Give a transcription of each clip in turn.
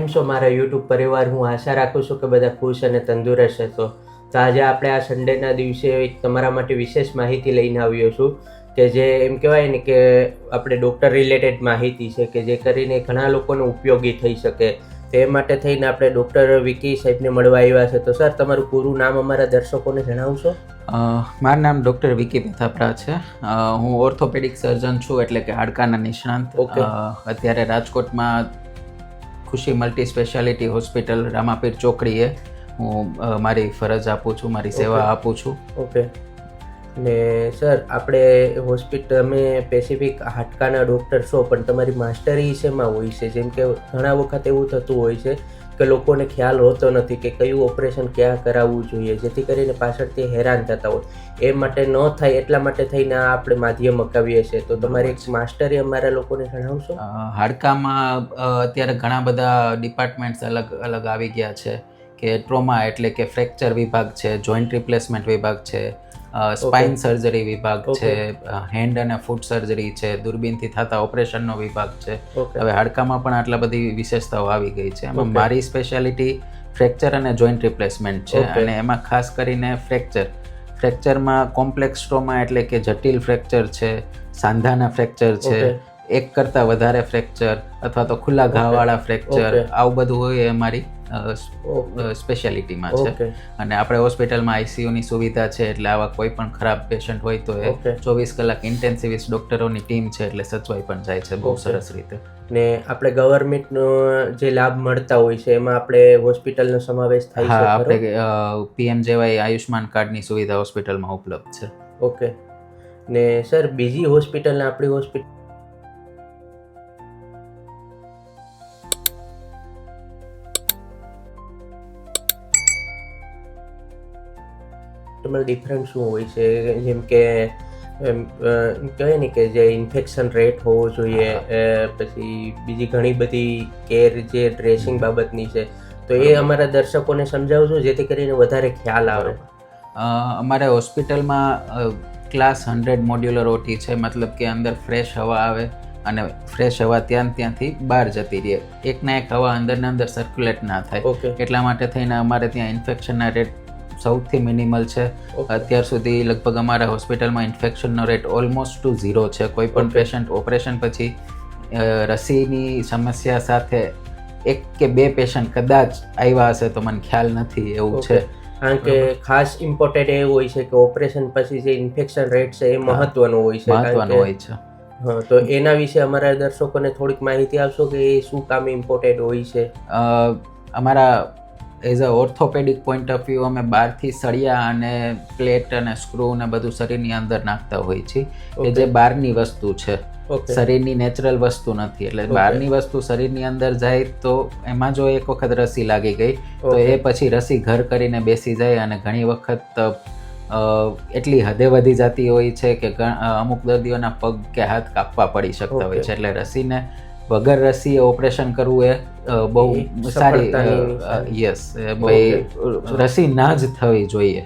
કેમ છો મારા યુટ્યુબ પરિવાર? હું આશા રાખું છું કે બધા ખુશ અને તંદુરસ્ત હશો. તો આજે આપણે આ સન્ડેના દિવસે એક તમારા માટે વિશેષ માહિતી લઈને આવ્યો છું કે જે એમ કહેવાય ને કે આપણે ડૉક્ટર રિલેટેડ માહિતી છે કે જે કરીને ઘણા લોકોને ઉપયોગી થઈ શકે. તો એ માટે થઈને આપણે ડૉક્ટર વિકી સાહેબને મળવા આવ્યા છે. તો સર તમારું પૂરું નામ અમારા દર્શકોને જણાવશો? મારું નામ ડૉક્ટર વિકી પેથાપરા છે. હું ઓર્થોપેડિક સર્જન છું એટલે કે હાડકાના નિષ્ણાંત. અત્યારે રાજકોટમાં Khushi multi specialty hospital Ramapir ચોકડીએ હું મારી ફરજ આપું છું મારી સેવા આપું છું. ઓકે. ને સર આપણે હોસ્પિટલ અમે સ્પેસિફિક હાડકાના ડૉક્ટર છો પણ તમારી માસ્ટરી શેમાં હોય છે? જેમ કે ઘણા વખત એવું થતું હોય છે કે લોકોને ખ્યાલ હોતો નથી કે કયું ઓપરેશન ક્યાં કરાવવું જોઈએ, જેથી કરીને પાછળથી હેરાન થતા હોય. એ માટે ન થાય એટલા માટે થઈને આપણે માધ્યમ અકાવીએ છીએ. તો તમારી એક માસ્ટરી અમારા લોકોને જણાવશો? હાડકામાં અત્યારે ઘણા બધા ડિપાર્ટમેન્ટ્સ અલગ અલગ આવી ગયા છે કે ટ્રોમા એટલે કે ફ્રેક્ચર વિભાગ છે, જોઈન્ટ રિપ્લેસમેન્ટ વિભાગ છે સ્પાઇન સર્જરી વિભાગ છે હેન્ડ અને ફૂટ સર્જરી છે દૂરબીનથી થતા ઓપરેશનનો વિભાગ છે. હવે હાડકામાં પણ આટલા બધી વિશેષતાઓ આવી ગઈ છે. એમાં મારી સ્પેશિયાલિટી ફ્રેક્ચર અને જોઈન્ટ રિપ્લેસમેન્ટ છે અને એમાં ખાસ કરીને ફ્રેક્ચર ફ્રેક્ચરમાં કોમ્પ્લેક્સ સ્ટ્રોમા એટલે કે જટિલ ફ્રેક્ચર છે સાંધાના ફ્રેક્ચર છે એક કરતાં વધારે ફ્રેક્ચર અથવા તો ખુલ્લા ઘાવાળા ફ્રેક્ચર આવું બધું હોય એ અમારી ઓકે સ્પેશિયાલિટીમાં છે. અને આપણે હોસ્પિટલમાં આઈસીયુની સુવિધા છે એટલે આવા કોઈ પણ ખરાબ પેશન્ટ હોય તો એ ચોવીસ કલાક ઇન્ટેન્સિવિસ્ટ ડોક્ટરોની ટીમ છે એટલે સચવાઈ પણ જાય છે બહુ સરસ રીતે. ને આપણે ગવર્મેન્ટનો જે લાભ મળતા હોય છે એમાં આપણે હોસ્પિટલનો સમાવેશ થાય છે? આપણે પીએમજેવાય આયુષ્માન કાર્ડની સુવિધા હોસ્પિટલમાં ઉપલબ્ધ છે. ઓકે. ને સર બીજી હોસ્પિટલ આપણી હોસ્પિટલ તમારે ડિફરન્સ શું હોય છે. જેમ કે કહેવાય ને કે જે ઇન્ફેક્શન રેટ હોવો જોઈએ પછી બીજી ઘણી બધી કેર જે ડ્રેસિંગ બાબતની છે તો એ અમારા દર્શકોને સમજાવજો જેથી કરીને વધારે ખ્યાલ આવે. અમારે હોસ્પિટલમાં ક્લાસ હંડ્રેડ મોડ્યુલર ઓટી છે મતલબ કે અંદર ફ્રેશ હવા આવે અને ફ્રેશ હવા ત્યાં ત્યાંથી બહાર જતી રહે. એકના એક હવા અંદર ને અંદર સર્ક્યુલેટ ના થાય. ઓકે એટલા માટે થઈને અમારે ત્યાં ઇન્ફેક્શનના રેટ સૌથી મિનિમલ છે. અત્યાર સુધી લગભગ અમારા હોસ્પિટલમાં ઇન્ફેક્શનનો રેટ ઓલમોસ્ટ ટુ ઝીરો છે. કોઈ પણ પેશન્ટ ઓપરેશન પછી રસીની સમસ્યા સાથે એક કે બે પેશન્ટ કદાચ આવ્યા હશે તો મને ખ્યાલ નથી એવું છે. કારણ કે ખાસ ઇમ્પોર્ટન્ટ એ હોય છે કે ઓપરેશન પછી જે ઇન્ફેક્શન રેટ છે એ. મહત્વનું હોય છે. મહત્વનું હોય છે. તો એના વિશે અમારા દર્શકોને થોડીક માહિતી આપશો કે એ શું કામ ઇમ્પોર્ટેન્ટ હોય છે? અમારા as a orthopedic point of view અમે બહારથી સળિયા અને પ્લેટ અને સ્ક્રૂ ને બધું શરીરની અંદર નાખતા હોઈએ છીએ કે જે બહારની વસ્તુ છે. શરીરની નેચરલ વસ્તુ નથી એટલે બહારની વસ્તુ શરીરની અંદર જાય તો એમાં જો એક વખત રસી લાગી ગઈ તો એ પછી રસી ઘર કરીને બેસી જાય અને ઘણી વખત એટલી હદે વધી જતી હોય છે કે અમુક દર્દીઓના પગ કે હાથ કાપવા પડી શકતા હોય છે એટલે રસીને વગર રસીએ ઓપરેશન કરવું એ બહુ સારી યસ ભાઈ રસી ના જ થવી જોઈએ.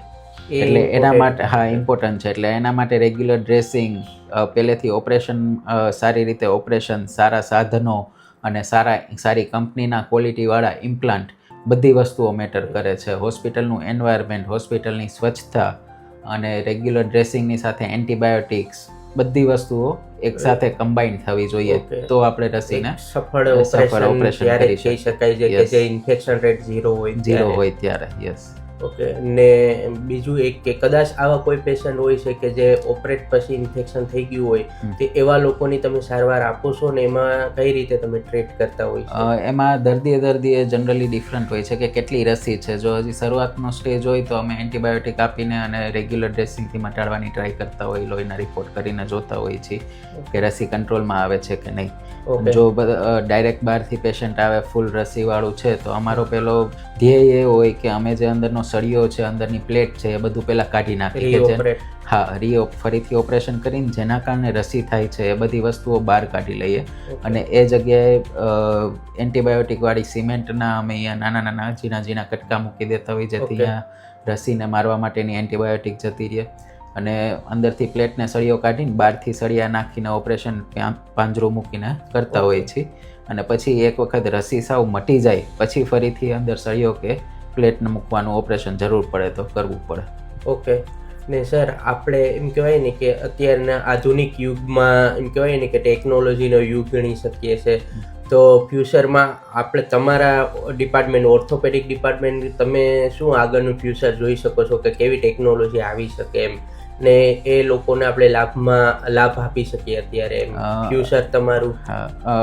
એટલે એના માટે હા ઇમ્પોર્ટન્ટ છે. એટલે એના માટે રેગ્યુલર ડ્રેસિંગ પહેલેથી ઓપરેશન સારી રીતે ઓપરેશન સારા સાધનો અને સારા સારી કંપનીના ક્વોલિટીવાળા ઇમ્પ્લાન્ટ બધી વસ્તુઓ મેટર કરે છે. હોસ્પિટલનું એન્વાયરમેન્ટ હોસ્પિટલની સ્વચ્છતા અને રેગ્યુલર ડ્રેસિંગની સાથે એન્ટીબાયોટિક્સ બધી વસ્તુઓ એક સાથે કમ્બાઈન થવી જોઈએ તો આપણે રસીને સફળ સફળ ઓપરેશન કરી શકાય છે કે જે ઇન્ફેક્શન રેટ ઝીરો હોય ઝીરો હોય ત્યારે યસ ઓકે. ને બીજું એક કે કદાચ આવા કોઈ પેશન્ટ હોય છે કે જે ઓપરેટ પછી ઇન્ફેક્શન થઈ ગયું હોય. તે એવા લોકોની તમે સારવાર આપો છો ને એમાં કઈ રીતે તમે ટ્રીટ કરતા હોય એમાં દર્દીએ દર્દીએ જનરલી ડિફરન્ટ હોય છે કે કેટલી રસી છે. જો હજી શરૂઆતનો સ્ટેજ હોય તો અમે એન્ટીબાયોટિક આપીને અને રેગ્યુલર ડ્રેસિંગથી મટાડવાની ટ્રાય કરતા હોય લોહીના રિપોર્ટ કરીને જોતા હોઈએ છીએ કે રસી કંટ્રોલમાં આવે છે કે નહીં. જો ડાયરેક્ટ બહારથી પેશન્ટ આવે ફૂલ રસીવાળું છે તો અમારો પેલો ધ્યેય એ હોય કે અમે જે અંદરનો સળિયો છે અંદરની પ્લેટ છે એ બધું પહેલાં કાઢી નાખી જે હા રી ફરીથી ઓપરેશન કરીને જેના કારણે રસી થાય છે એ બધી વસ્તુઓ બહાર કાઢી લઈએ. અને એ જગ્યાએ એન્ટીબાયોટિકવાળી સિમેન્ટના અમે અહીંયા નાના નાના ઝીણા ઝીણા કટકા મૂકી દેતા હોય જેથી. અહીંયા રસીને મારવા માટેની એન્ટીબાયોટિક જતી રહે. અને અંદરથી પ્લેટને સળિયો કાઢીને બહારથી સળિયા નાખીને ઓપરેશન પાંજરું મૂકીને કરતા હોઈએ છીએ. અને પછી એક વખત રસી સાવ મટી જાય પછી ફરીથી અંદર સળિયો કે પ્લેટને મૂકવાનું ઓપરેશન જરૂર પડે તો કરવું પડે. ઓકે. ને સર આપણે એમ કહેવાય ને કે અત્યારના આધુનિક યુગમાં એમ કહેવાય ને કે ટેકનોલોજીનો યુગ ગણી શકીએ છે. તો ફ્યુચરમાં આપણે તમારા ડિપાર્ટમેન્ટ ઓર્થોપેડિક ડિપાર્ટમેન્ટ તમે શું આગળનું ફ્યુચર જોઈ શકો છો કે કેવી ટેકનોલોજી આવી શકે એમ? ને એ લોકોને આપણે લાભમાં લાભ આપી શકીએ અત્યારે ફ્યુચર તમારું?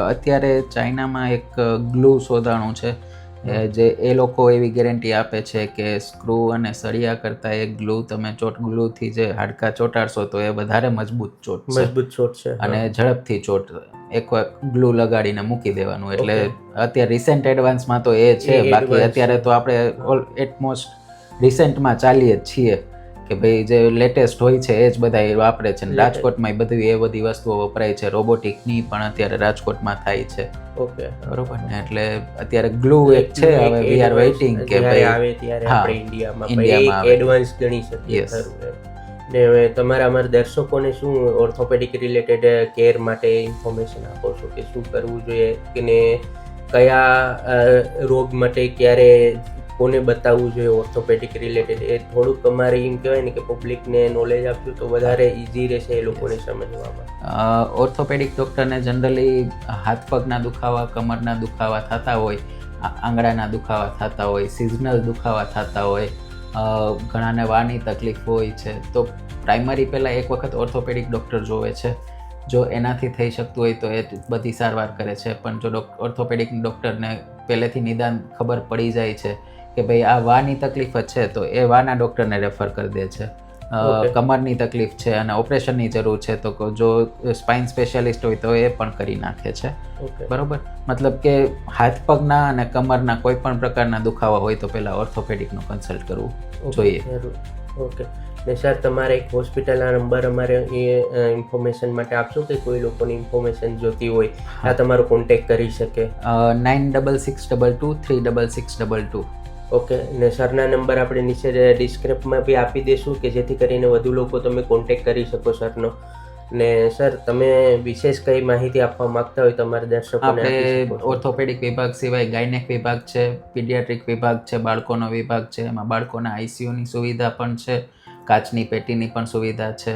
અત્યારે ચાઇનામાં એક ગ્લુ શોધાણું છે. જે એ લોકો એવી ગેરંટી આપે છે કે સ્ક્રૂ અને સળિયા કરતા એ ગ્લુ તમે ચોટ ગ્લુથી જે હાડકા ચોંટાડશો તો એ વધારે મજબૂત ચોટ મજબૂત ચોટ છે અને ઝડપથી ચોટ એકવાર ગ્લુ લગાડીને મૂકી દેવાનું. એટલે અત્યારે રિસેન્ટ એડવાન્સમાં તો એ છે બાકી અત્યારે તો આપણે ઓલ એટમોસ્ટ રિસેન્ટમાં ચાલીએ જ છીએ. કે ભાઈ જે લેટેસ્ટ હોય છે એ જ બધા એ વાપરે છે. રાજકોટમાં એ બધી એ બધી વસ્તુઓ વપરાય છે રોબોટિકની પણ અત્યારે રાજકોટમાં થાય છે ઓકે બરોબર ને એટલે અત્યારે ગ્લુ એક છે હવે વી આર વેઇટિંગ કે ભાઈ આવે ત્યારે આપણે ઇન્ડિયામાં. એડવાન્સ ગણી શકીએ. ખરું ને હવે તમારા અમારા દર્શકોને શું ઓર્થોપેડિક રિલેટેડ કેર માટે ઇન્ફોર્મેશન આપો છો કે શું કરવું જોઈએ કે ને કયા રોગ માટે ક્યારે કોને બતાવવું જોઈએ ઓર્થોપેડિક રિલેટેડ એ થોડુંક અમારે એમ કહેવાય ને કે પબ્લિકને નોલેજ આપ્યું તો વધારે ઇઝી રહેશે એ લોકોને સમજવામાં. ઓર્થોપેડિક ડૉક્ટરને જનરલી હાથ પગના દુખાવા, કમરના દુખાવા થતા હોય આંગળાના દુખાવા થતા હોય સિઝનલ દુખાવા થતા હોય ઘણાને વાની તકલીફ હોય છે. તો પ્રાઇમરી પહેલાં એક વખત ઓર્થોપેડિક ડૉક્ટર જોવે છે. જો એનાથી થઈ શકતું હોય તો એ બધી સારવાર કરે છે. પણ જો ડોક ઓર્થોપેડિક ડૉક્ટરને પહેલેથી નિદાન ખબર પડી જાય છે કે ભાઈ આ વાની તકલીફ જ છે તો એ વાના ડૉક્ટરને રેફર કરી દે છે. કમરની તકલીફ છે અને ઓપરેશનની જરૂર છે તો જો સ્પાઇન સ્પેશિયાલિસ્ટ હોય તો એ પણ કરી નાખે છે. બરોબર? મતલબ કે હાથ પગના અને કમરના કોઈ પણ પ્રકારના દુખાવા હોય તો પહેલાં ઓર્થોપેડિકનું કન્સલ્ટ કરવું જોઈએ. ઓકે ને સર તમારે એક હોસ્પિટલના નંબર અમારે એ ઇન્ફોર્મેશન માટે આપશો કે કોઈ લોકોની ઇન્ફોર્મેશન જોતી હોય? આ તમારો કોન્ટેક્ટ કરી શકે. Nine double six double two three double six double two okay ને સરના નંબર આપણે નીચે ડિસ્ક્રિપ્ટમાં બી આપી દઈશું કે જેથી કરીને વધુ લોકો તમે કોન્ટેક કરી શકો સરનો. ને સર તમે વિશેષ કઈ માહિતી આપવા માંગતા હોય તમારા દર્શકોને આપી આપણે ઓર્થોપેડિક વિભાગ સિવાય ગાયનેક વિભાગ છે પીડિયાટ્રિક વિભાગ છે બાળકોનો વિભાગ છે એમાં બાળકોના આઈસીયુની સુવિધા પણ છે કાચની પેટીની પણ સુવિધા છે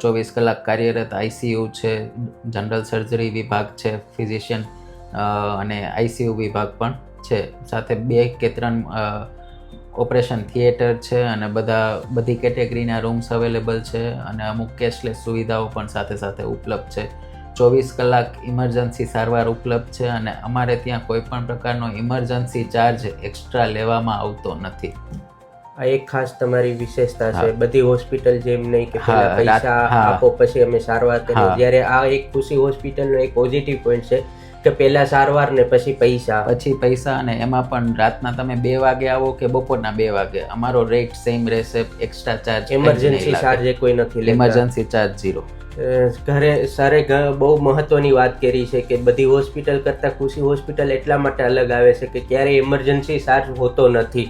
ચોવીસ કલાક કાર્યરત આઈસીયુ છે જનરલ સર્જરી વિભાગ છે ફિઝિશિયન અને આઈસીયુ વિભાગ પણ છે. સાથે બે કે ત્રણ ઓપરેશન થિયેટર છે અને બધા બધી કેટેગરીના રૂમ્સ અવેલેબલ છે અને અમુક કેશલેસ સુવિધાઓ પણ સાથે સાથે ઉપલબ્ધ છે. ચોવીસ કલાક ઇમરજન્સી સારવાર ઉપલબ્ધ છે અને અમારે ત્યાં કોઈ પણ પ્રકારનો ઇમરજન્સી ચાર્જ એક્સ્ટ્રા લેવામાં આવતો નથી. આ એક ખાસ તમારી વિશેષતા છે. બધી હોસ્પિટલ જેમ નહીં કે પૈસા આપો પછી અમે સારવાર કરીએ. જ્યારે આ એક ખુશી હોસ્પિટલનો એક પોઝિટિવ પોઈન્ટ છે. કે પહેલા સારવાર ને પછી પૈસા. પછી પૈસા અને એમાં પણ રાતના તમે બે વાગે આવો કે બપોરના બે વાગે? અમારો રેટ સેમ રહેશે એક્સ્ટ્રા ચાર્જ ઇમરજન્સી ચાર્જ કોઈ નથી ઇમરજન્સી ચાર્જ ઝીરો ઘરે સરે બહુ મહત્વની વાત કરી છે કે બધી હોસ્પિટલ કરતાં ખુશી હોસ્પિટલ એટલા માટે અલગ આવે છે કે ક્યારેય ઇમરજન્સી ચાર્જ હોતો નથી.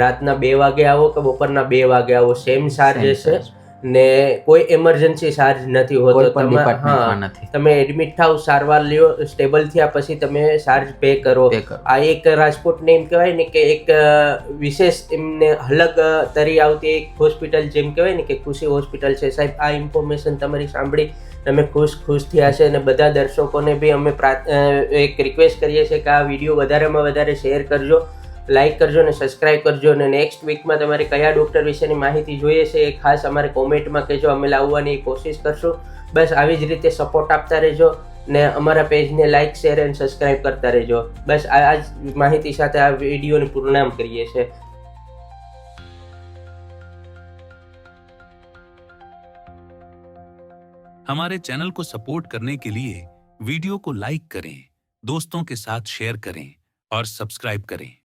રાતના બે વાગે આવો કે બપોરના બે વાગે આવો? સેમ ચાર્જ છે ને કોઈ એમરજન્સી ચાર્જ નથી હોતો નથી. તમે એડમિટ થાવ સારવાર લ્યો સ્ટેબલ થયા પછી તમે ચાર્જ પે કરો. આ એક રાજકોટને એમ કહેવાય ને કે એક વિશેષ એમને અલગ તરી આવતી એક હોસ્પિટલ જેમ કહેવાય ને કે ખુશી હોસ્પિટલ છે. સાહેબ આ ઇન્ફોર્મેશન તમારી સાંભળી તમે ખુશ ખુશ થયા છે અને બધા દર્શકોને બી અમે એક રિક્વેસ્ટ કરીએ છીએ કે આ વીડિયો વધારેમાં વધારે શેર કરજો. લાઈક કરજો અને સબસ્ક્રાઇબ કરજો અને નેક્સ્ટ વીકમાં તમારે કયા ડૉક્ટર વિશેની માહિતી જોઈએ છે એ ખાસ અમારે કોમેન્ટમાં કહેજો અમે લાવવાની કોશિશ કરશું બસ આવી જ રીતે સપોર્ટ આપતા રહેજો ને અમારા પેજને લાઇક શેર અને સબસ્ક્રાઇબ કરતા રહેજો બસ આ આ જ માહિતી સાથે આ વિડીયોને પૂર્ણામ કરીએ છીએ हमारे चैनल को सपोर्ट करने के लिए वीडियो को लाइक करें दोस्तों के साथ शेयर करें और सब्सक्राइब करें